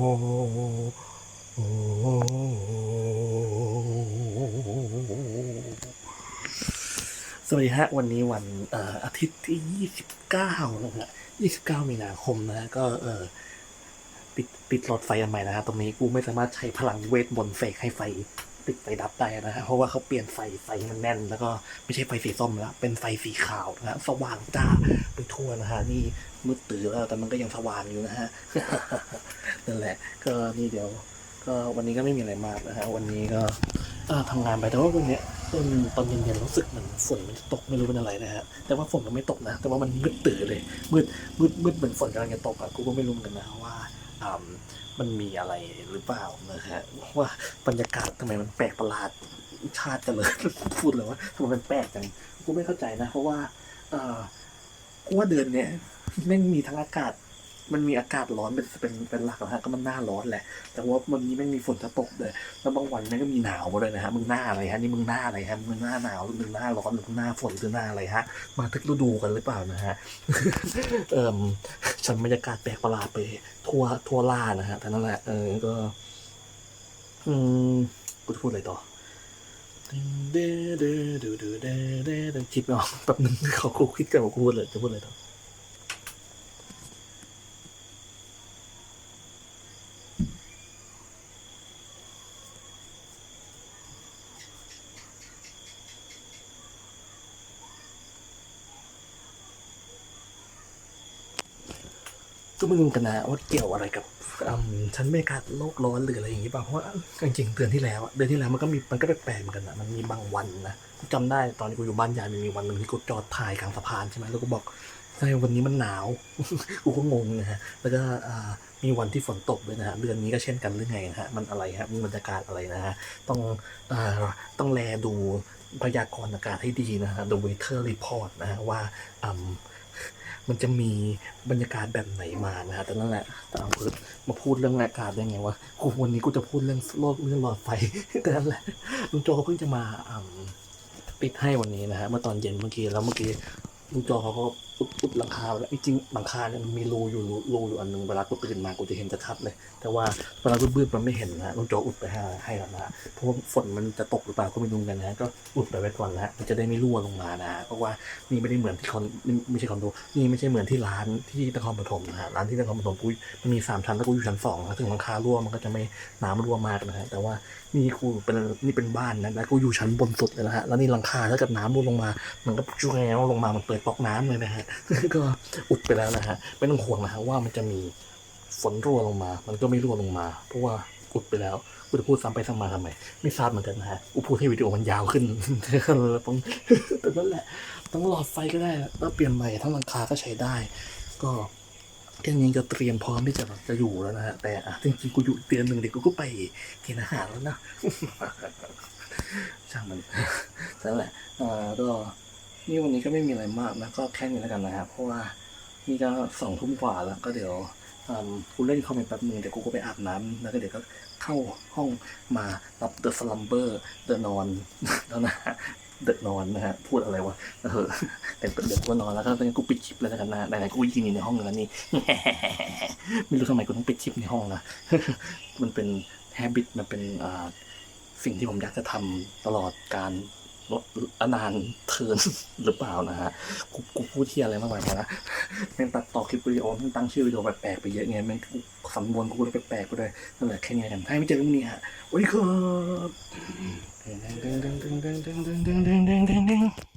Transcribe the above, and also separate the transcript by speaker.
Speaker 1: สวัสดีฮะ วันนี้วันอาทิตย์ที่ 29นะฮะ29 มีนาคมนะฮะก็เออปิดปิดหลอดไฟอันใหม่นะฮะตรงนี้กูไม่สามารถใช้พลังเวทมนต์เสกให้ไฟติดไฟดับได้นะฮะเพราะว่าเขาเปลี่ยนไฟไฟมันแน่น แล้วก็ไม่ใช่ไฟสีส้มแล้วเป็นไฟสีขาวนะฮะสว่างจ้าไปทั่วนะฮะนี่มืดตื่นแล้วแต่มันก็ยังสว่างอยู่นะฮะ นั่นแหละ ก็นี่เดี๋ยว ก็วันนี้ก็ไม่มีอะไรมากนะฮะวันนี้ก็เอ่อทำงานไปแต่ว่าวันนี้ตอนตอนเย็นๆรู้สึกเหมือนฝนมันจะตกไม่รู้เป็นอะไรนะฮะแต่ว่าฝนก็ไม่ตกนะ แต่ว่ามันมืดตื่นเลยมืดมืดมืดเหมือนฝนกำลังจะตกอะกูก็ไม่รู้เหมือนกันนะว่ามันมีอะไรหรือเปล่านะฮะว่าบรรยากาศทำไมมันแปลกประหลาดชาติกันเลยพูดเลยว่าทำไมมันแปลกจังกูไม่เข้าใจนะ เพราะว่า เออกูว่าเดือนเนี้ยแม่งมีทั้งอากาศ มันมีอากาศร้อนเป็นเป็นเป็นหลักนะฮะก็มันหน้าร้อนแหละ แต่ว่าวันนี้ไม่มีฝนจะตกเลยแล้วบางวันแม่ก็มีหนาวมาด้วยนะฮะมึงหน้าอะไรฮะนี่มึงหน้าอะไรฮะมึงหน้าหนาวหรือมึงหน้าร้อนหรือมึงหน้าฝนหรือหน้าอะไรฮะมาทุกฤดูกันหรือเปล่านะฮะเอ่มฉันบรรยากาศแปลกประหลาดไปทั่วทั่วล่านะฮะแต่นั่นแหละเออก็ อืมกูจะพูดอะไรต่อเดดเดดเดดเดดคิดไม่ออกแป๊บนึงเขากูคิดกันว่ากูพูดเลยจะพูดอะไรต่อ ก็ไม่รู้กันนะว่าเกี่ยวอะไรกับอืมฉันไม่กล้าโลกร้อนหรืออะไรอย่างนี้ป่ะเพราะว่าจริงๆเดือนที่แล้วเดือนที่แล้วมันก็มีมันก็แปลกๆเหมือนกันนะมันมีบางวันนะกูจำได้ตอนที่กูอยู่บ้านยายมันมีวันหนึ่งที่กูจอดถ่ายกลางสะพานใช่ไหมแล้วกูบอกใช่วันนี้มันหนาวกูก็งงนะฮะแล้วก็อ่ามีวันที่ฝนตกด้วยนะฮะเดือนนี้ก็เช่นกันหรือไงนะฮะมันอะไรฮะมีบรรยากาศอะไรนะฮะต้องอ่าต้องแลดูพยากรณ์อากาศให้ดีนะฮะ The Weather Report นะฮะว่าอื มันจะมีบรรยากาศแบบไหนมานะฮะแต่นั่นแหละแต่เอาเพิ่มาพูดเรื่องอากาศได้ไงวะกูวันนี้กูจะพูดเรื่องโลกเรื่องหลอดไฟแต่นั่นแหละลุงโจเขาเพิ่งจะมาอ่ำปิดให้วันนี้นะฮะเมื่อตอนเย็นเมื่อกี้แล้วเมื่อกี้ลุงโจเขาก็ อุดอุดหลังคาไว้แล้วจริงหลังคาเนี่ยมันมีรูอยู่รูรูอยู่อันหนึงเวลากูตื่นมากูจะเห็นจะชัดเลย แต่ว่าเวลาบืดๆมันไม่เห็นนะฮะลุงโจอุดไปให้ให้แล้วนะเพราะว่าฝนมันจะตกหรือเปล่าก็ไม่รู้กันนะ ก็อุดไปไว้ก่อนนะฮะมันจะได้ไม่รั่วลงมานะเพราะว่านี่ไม่ได้เหมือนที่คอนไม่ใช่คอนโดนี่ไม่ใช่เหมือนที่ร้านที่นครปฐมนะฮะร้านที่นครปฐมกูมันมีสามชั้นแล้วกูอยู่ชั้นสองนะถึงหลังคารั่วมันก็จะไม่น้ำรั่วมากนะฮะแต่ว่านี่กูเป็นนี่เป็นบ้านนะแล้วกูอยู่ชั้นบนสุดเลยนะฮะแล้วนี่หลังคาถ้าเกิดน้ำรั่วลงมา มันก็จุ๊แงลงมามันเปิดปอกน้ำเลยนะฮะก็อุดไปแล้วนะฮะไม่ต้องห่วงนะฮะว่ามันจะมีฝนรั่วลงมา มันก็ไม่รั่วลงมา เพราะว่าอุดไปแล้วกูจะพูดซ้ำไปซ้ำมาทำไม ไม่ทราบเหมือนกันนะฮะกูพูดให้วิดีโอมันยาวขึ้นต้องแต่นั่นแหละต้องหลอดไฟก็ได้แล้วเปลี่ยนใหม่ทั้งหลังคาก็ใช้ได้ ก็แค่นี้ก็เตรียมพร้อมที่จะจะอยู่แล้วนะฮะแต่อะจริงๆกูอยู่เดือนหนึ่งเดี๋ยวกูก็ไปกินอาหารแล้วนะช่างมันนั่นแหละอ่าก็ นี่วันนี้ก็ไม่มีอะไรมากนะก็แค่นี้แล้วกันนะครับเพราะว่านี่ก็สองทุ่มกว่าแล้วก็เดี๋ยวอืมกูเล่นคอมเมนต์แป๊บนึงเดี๋ยวกูก็ไปอาบน้ำแล้วก็เดี๋ยวก็เข้าห้องมารับเดอะสลัมเบอร์เดอะนอนแล้วนะเดอะนอนนะฮะพูดอะไรวะเออแต่เดี๋ยวกูนอนแล้วก็ตอนนี้กูปิดคลิปแล้วกันนะไหนๆกูยิงอยู่ในห้องแล้วนี่ไม่รู้ทำไมกูต้องปิดคลิปในห้องนะมันเป็นแฮบิตมันเป็นอ่าสิ่งที่ผมอยากจะทำตลอดการ ลดอนานเทินหรือเปล่านะฮะกูกูพูดเที่ยอะไรมากมายนะแม่งตัดต่อคลิปวิดีโอแม่งตั้งชื่อวิดีโอแปลกๆไปเยอะไงแม่งสำนวนกูเลยแปลกๆไปเลยนั่นแหละแค่นี้กันถ้าไม่เจอพรุ่งนี้ฮะสวัสดีครับ